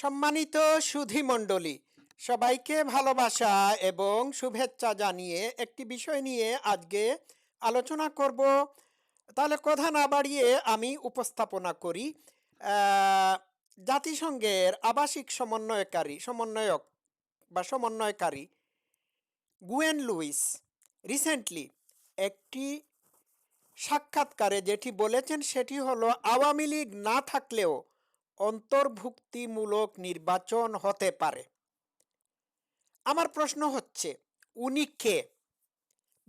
সম্মানিত সুধী মণ্ডলী, সবাইকে ভালোবাসা এবং শুভেচ্ছা জানিয়ে একটি বিষয় নিয়ে আজকে আলোচনা করব। তাহলে কথা না বাড়িয়ে আমি উপস্থাপনা করি। জাতিসংঘের আবাসিক সমন্বয়কারী, সমন্বয়ক বা সমন্বয়কারী গুয়েন লুইস রিসেন্টলি একটি সাক্ষাৎকারে যেটি বলেছেন সেটি হলো, আওয়ামী লীগ না থাকলেও অন্তর্ভুক্তিমূলক নির্বাচন হতে পারে। আমার প্রশ্ন হচ্ছে, উনি কে?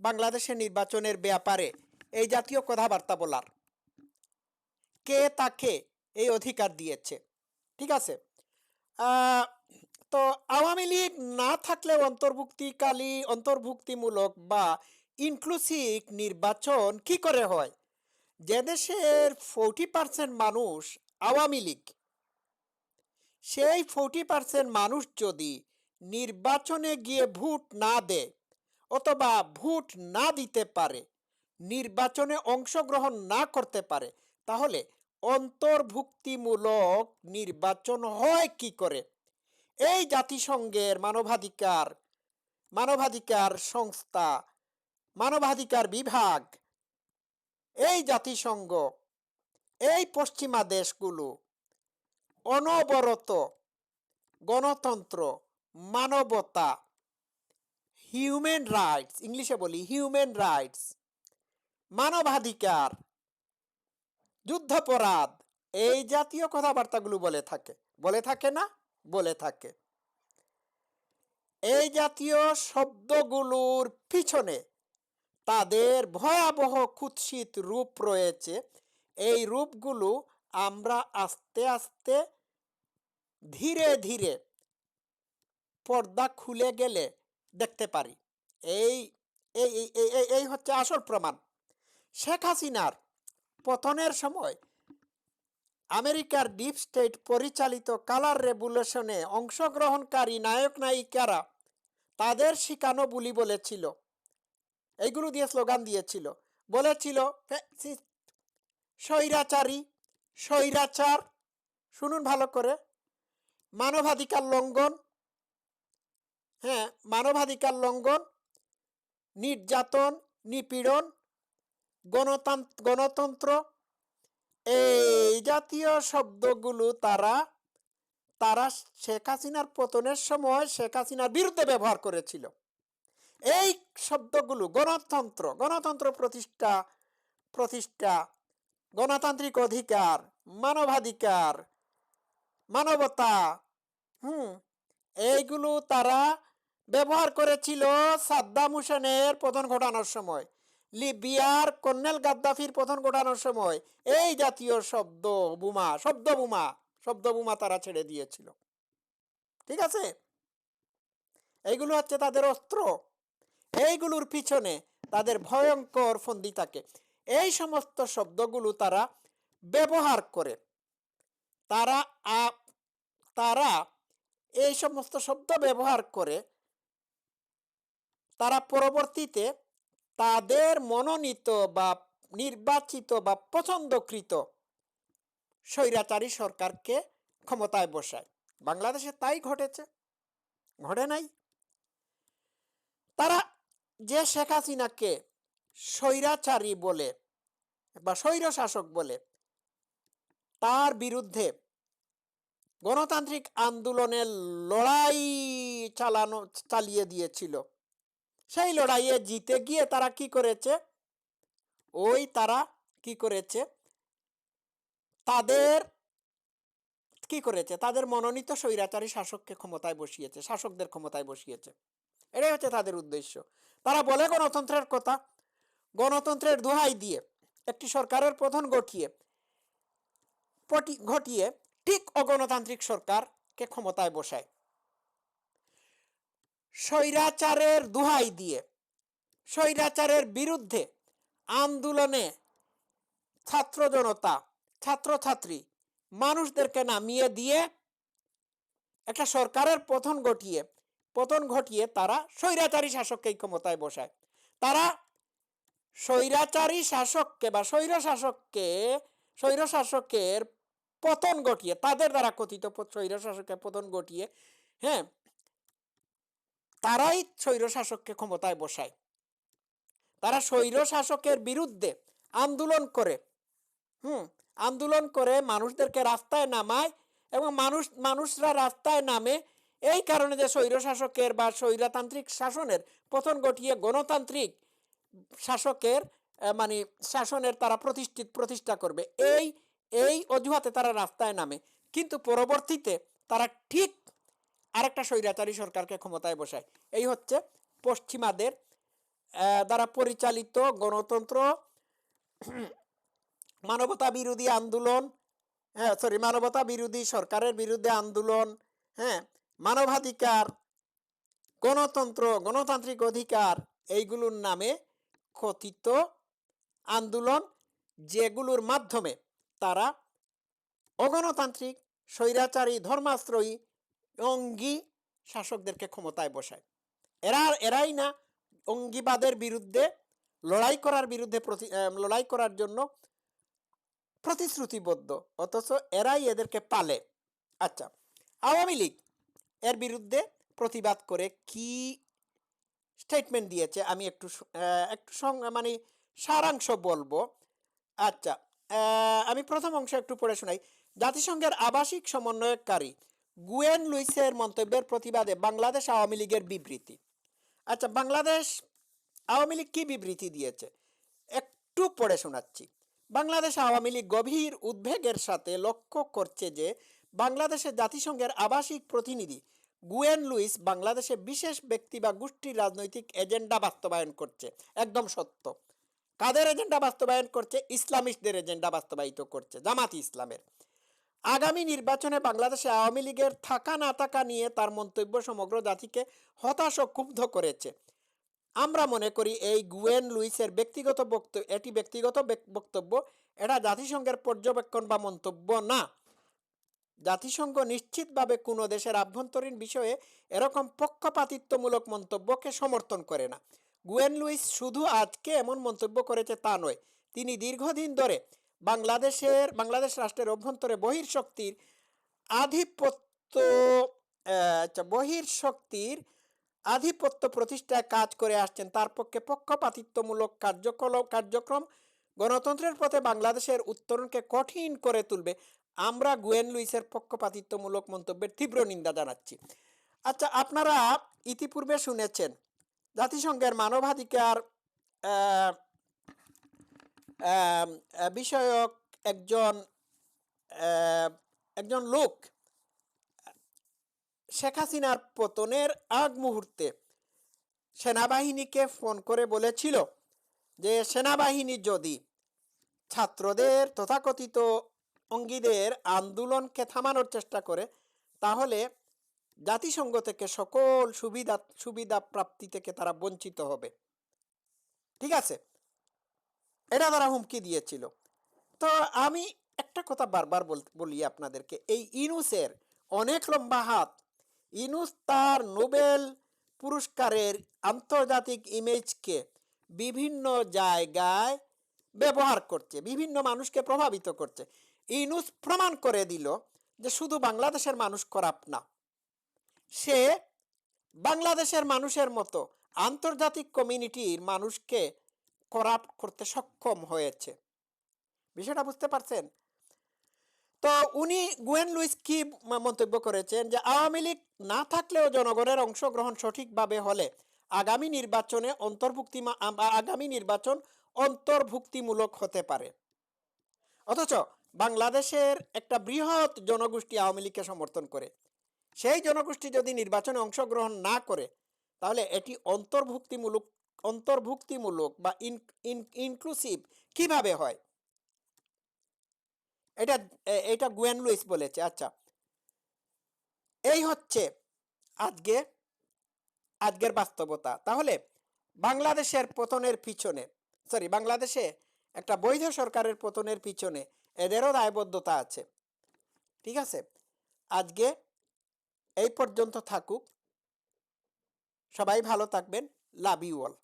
বাংলাদেশের নির্বাচনের ব্যাপারে এই জাতীয় কথাবার্তা বলার। কে তাকে এই অধিকার দিয়েছে? ঠিক আছে? তো আওয়ামী লীগ না থাকলে অন্তর্ভুক্তিকালী, অন্তর্ভুক্তিমূলক বা ইনক্লুসিভ নির্বাচন কি করে হয়? যে দেশের ফোরটি পার্সেন্ট মানুষ আওয়ামী লীগ সেই ফোরটি পার্সেন্ট মানুষ যদি নির্বাচনে গিয়ে ভোট না দেয় অথবা ভোট না দিতে পারে, নির্বাচনে অংশগ্রহণ না করতে পারে, তাহলে অন্তর্ভুক্তিমূলক নির্বাচন হয় কি করে? এই জাতিসংঘের মানবাধিকার মানবাধিকার সংস্থা, মানবাধিকার বিভাগ, এই জাতিসংঘ, এই পশ্চিমা দেশগুলো অনবরত গণতন্ত্র, মানবতা হিউম্যান রাইটস ইংলিশে বলি হিউম্যান রাইটস মানবাধিকার, যুদ্ধাপরাধ, এই জাতীয় কথাবার্তাগুলো বলে থাকে। বলে থাকে না? বলে থাকে। এই জাতীয় শব্দগুলোর পিছনে তাদের ভয়াবহ কুৎসিত রূপ রয়েছে। এই রূপগুলো আমরা আস্তে আস্তে ধীরে ধীরে পর্দা খুলে গেলে দেখতে পারি। এই এই এই- এই- হচ্ছে আসল প্রমাণ। শেখ হাসিনার পতনের সময় আমেরিকার ডিপ স্টেট পরিচালিত কালার রেভুলেশনে অংশগ্রহণকারী নায়ক নায়িকারা তাদের শিকানো বুলি বলেছিল। এইগুলো দিয়ে স্লোগান দিয়েছিল। বলেছিল "ফ্যাসিস্ট, স্বৈরাচারী স্বৈরাচার, শুনুন ভালো করে, মানবাধিকার লঙ্ঘন হ্যাঁ মানবাধিকার লঙ্ঘন, নির্যাতন, নিপীড়ন গণতন্ত্র গণতন্ত্র, এই জাতীয় শব্দগুলো তারা তারা শেখ হাসিনার পতনের সময় শেখ হাসিনার বিরুদ্ধে ব্যবহার করেছিল। এই শব্দগুলো গণতন্ত্র গণতন্ত্র প্রতিষ্ঠা প্রতিষ্ঠা গণতান্ত্রিক অধিকার, মানবাধিকার, মানবতা, হুম, এইগুলো তারা ব্যবহার করেছিল সাদ্দাম হুসেনের পতন ঘটানোর সময়, লিবিয়ার কর্নেল গাদ্দাফির পতন ঘটানোর সময়। এই জাতীয় শব্দ বোমা শব্দ বোমা শব্দ বোমা তারা ছেড়ে দিয়েছিল। ঠিক আছে? এইগুলো হচ্ছে তাদের অস্ত্র। এইগুলোর পিছনে তাদের ভয়ঙ্কর ফন্দি থাকে। এই সমস্ত শব্দগুলো তারা ব্যবহার করে। তারা তারা এই সমস্ত শব্দ ব্যবহার করে। তারা পরবর্তীতে তাদের মনোনীত বা নির্বাচিত বা পছন্দকৃত স্বৈরাচারী সরকারকে ক্ষমতায় বসায়। বাংলাদেশে তাই ঘটেছে। ঘটে নাই। তারা যে শেখ হাসিনাকে স্বৈরাচারী বলে বা স্বৈর শাসক বলে তার বিরুদ্ধে গণতান্ত্রিক আন্দোলনের লড়াই চালানো, চালিয়ে দিয়েছিল। সেই লড়াইয়ে জিতে গিয়ে তারা কি করেছে? ওই তারা কি করেছে? তাদের কি করেছে? তাদের মনোনীত স্বৈরাচারী শাসককে ক্ষমতায় বসিয়েছে, শাসকদের ক্ষমতায় বসিয়েছে। এটাই হচ্ছে তাদের উদ্দেশ্য। তারা বলে গণতন্ত্রের কথা গণতন্ত্রের দোহাই দিয়ে, একটি সরকারের প্রধান গঠিয়ে ঘটিয়ে ঠিক অগণতান্ত্রিক সরকারকে ক্ষমতায় বসায়। স্বৈরাচারের দোহাই দিয়ে, স্বৈরাচারের বিরুদ্ধে আন্দোলনে ছাত্র জনতা, ছাত্রছাত্রী, মানুষদেরকে নামিয়ে দিয়ে একটা সরকারের পতন ঘটিয়ে পতন ঘটিয়ে তারা স্বৈরাচারী শাসককেই ক্ষমতায় বসায়। তারা স্বৈরাচারী শাসককে বা স্বৈর শাসককে স্বৈর শাসকের পতন ঘটিয়ে, তাদের দ্বারা কথিত প- স্বৈরশাসকের পতন ঘটিয়ে হ্যাঁ তারাই স্বৈরশাসককে ক্ষমতায় বসায়। তারা স্বৈরশাসকের বিরুদ্ধে আন্দোলন করে, হুম, আন্দোলন করে মানুষদেরকে রাস্তায় নামায় এবং মানুষ, মানুষরা রাস্তায় নামে এই কারণে যে স্বৈরশাসকের বা স্বৈরতান্ত্রিক শাসনের পতন ঘটিয়ে গণতান্ত্রিক শাসকের মানে শাসনের তারা প্রতিষ্ঠিত প্রতিষ্ঠা করবে। এই এই অজুহাতে তারা রাস্তায় নামে। কিন্তু পরবর্তীতে তারা ঠিক আরেকটা স্বৈরাচারী সরকারকে ক্ষমতায় বসায়। এই হচ্ছে পশ্চিমাদের দ্বারা পরিচালিত গণতন্ত্র মানবতা বিরোধী আন্দোলন হ্যাঁ সরি মানবতা বিরোধী সরকারের বিরুদ্ধে আন্দোলন হ্যাঁ মানবাধিকার গণতন্ত্র গণতান্ত্রিক অধিকার এইগুলোর নামে কথিত আন্দোলন যেগুলোর মাধ্যমে তারা অগণতান্ত্রিক, স্বৈরাচারী, ধর্মাশ্রয়ী, অঙ্গী শাসকদেরকে ক্ষমতায় বসায়। এরা, এরাই না, অঙ্গিবাদের বিরুদ্ধে লড়াই করার বিরুদ্ধে প্রতি- লড়াই করার জন্য প্রতিশ্রুতিবদ্ধ, অথচ এরাই এদেরকে পালে। আচ্ছা আওয়ামী লীগ এর বিরুদ্ধে প্রতিবাদ করে কি স্টেটমেন্ট দিয়েছে, আমি একটু একটু মানে সারাংশ বলব। আচ্ছা আমি প্রথম অংশ একটু পড়ে শোনাই। জাতিসংঘের আবাসিক সমন্বয়কারী গুয়েন লুইসের মন্তব্যের প্রতিবাদে বাংলাদেশ আওয়ামী লীগের বিবৃতি। আচ্ছা বাংলাদেশ আওয়ামী লীগ কি বিবৃতি দিয়েছে? একটু পড়ে শোনাচ্ছি। বাংলাদেশ আওয়ামী লীগ গভীর উদ্বেগের সাথে লক্ষ্য করছে যে, বাংলাদেশের জাতিসংঘের আবাসিক প্রতিনিধি গুয়েন লুইস বাংলাদেশে বিশেষ ব্যক্তি বা গোষ্ঠীর রাজনৈতিক এজেন্ডা বাস্তবায়ন করছে। একদম সত্য। কাদের এজেন্ডা বাস্তবায়ন করছে? ইসলামিস্টদের এজেন্ডা বাস্তবায়িত করছে, জামাত ইসলামের। আগামী নির্বাচনে বাংলাদেশে আওয়ামী লীগের থাকা না থাকা নিয়ে তার মন্তব্য সমগ্র জাতিকে হতাশ ও ক্ষুব্ধ করেছে। আমরা মনে করি এই গুয়েন লুইসের ব্যক্তিগত বক্তব্য এটি ব্যক্তিগত বেক- বক্তব্য, এটা জাতিসংঘের পর্যবেক্ষণ বা মন্তব্য না। জাতিসংঘ নিশ্চিতভাবে কোনো দেশের আভ্যন্তরীণ বিষয়ে এরকম পক্ষপাতিত্বমূলক মন্তব্যকে সমর্থন করে না। গুয়েন লুইস শুধু আজকে এমন মন্তব্য করেছে তা নয়, তিনি দীর্ঘদিন ধরে বাংলাদেশের, বাংলাদেশ রাষ্ট্রের অভ্যন্তরে বহির্শক্তির আধিপত্য আচ্ছা বহির্শক্তির আধিপত্য প্রতিষ্ঠায় কাজ করে আসছেন। তার পক্ষে পক্ষপাতিত্বমূলক কার্যকলাপ, কার্যক্রম গণতন্ত্রের পথে বাংলাদেশের উত্তরণকে কঠিন করে তুলবে। আমরা গুয়েন লুইসের পক্ষপাতিত্বমূলক মন্তব্যের তীব্র নিন্দা জানাচ্ছি। আচ্ছা আপনারা ইতিপূর্বে শুনেছেন, জাতিসংঘের মানবাধিকার বিষয়ক একজন একজন লোক, শেখ হাসিনার পতনের আগ মুহূর্তে সেনাবাহিনীকে ফোন করে বলেছিল যে, সেনাবাহিনী যদি ছাত্রদের তথাকথিত অঙ্গীদের আন্দোলনকে থামানোর চেষ্টা করে, তাহলে জাতিসংঘ থেকে সকল সুবিধা সুবিধা প্রাপ্তি থেকে তারা বঞ্চিত হবে। ঠিক আছে? এটা তারা হুমকি দিয়েছিল। তো আমি একটা কথা বারবার বলি আপনাদেরকে, এই ইনুসের অনেক লম্বা হাত, ইনুস তার নোবেল পুরস্কারের আন্তর্জাতিক ইমেজকে বিভিন্ন জায়গায় ব্যবহার করছে, বিভিন্ন মানুষকে প্রভাবিত করছে। ইনুস প্রমাণ করে দিল যে শুধু বাংলাদেশের মানুষ করাপ্ট না। সে বাংলাদেশের মানুষের মতো আন্তর্জাতিক কমিউনিটির মানুষকে করাপ্ট করতে সক্ষম হয়েছে। বিষয়টা বুঝতে পারছেন? তো উনি গুয়েন লুইস কি মন্তব্য করেছেন যে আওয়ামী লীগ না থাকলেও জনগণের অংশগ্রহণ সঠিকভাবে হলে আগামী নির্বাচনে অন্তর্ভুক্তি আগামী নির্বাচন অন্তর্ভুক্তিমূলক হতে পারে। অথচ বাংলাদেশের একটা বৃহৎ জনগোষ্ঠী আওয়ামী লীগকে সমর্থন করে। সেই জনগোষ্ঠী যদি নির্বাচনে অংশগ্রহণ না করে, তাহলে এটি অন্তর্ভুক্তিমূলক অন্তর্ভুক্তিমূলক বা ইনক্লুসিভ কীভাবে হয়? এটা এটা গুয়েন লুইস বলেছে। আচ্ছা। এই হচ্ছে আজকে, আজকের বাস্তবতা। তাহলে বাংলাদেশের পতনের পিছনে, সরি, বাংলাদেশে একটা বৈধ সরকারের পতনের পিছনে এদেরও দায়বদ্ধতা আছে। ঠিক আছে? আজকে এই পর্যন্ত থাকুক। সবাই ভালো থাকবেন। Love you all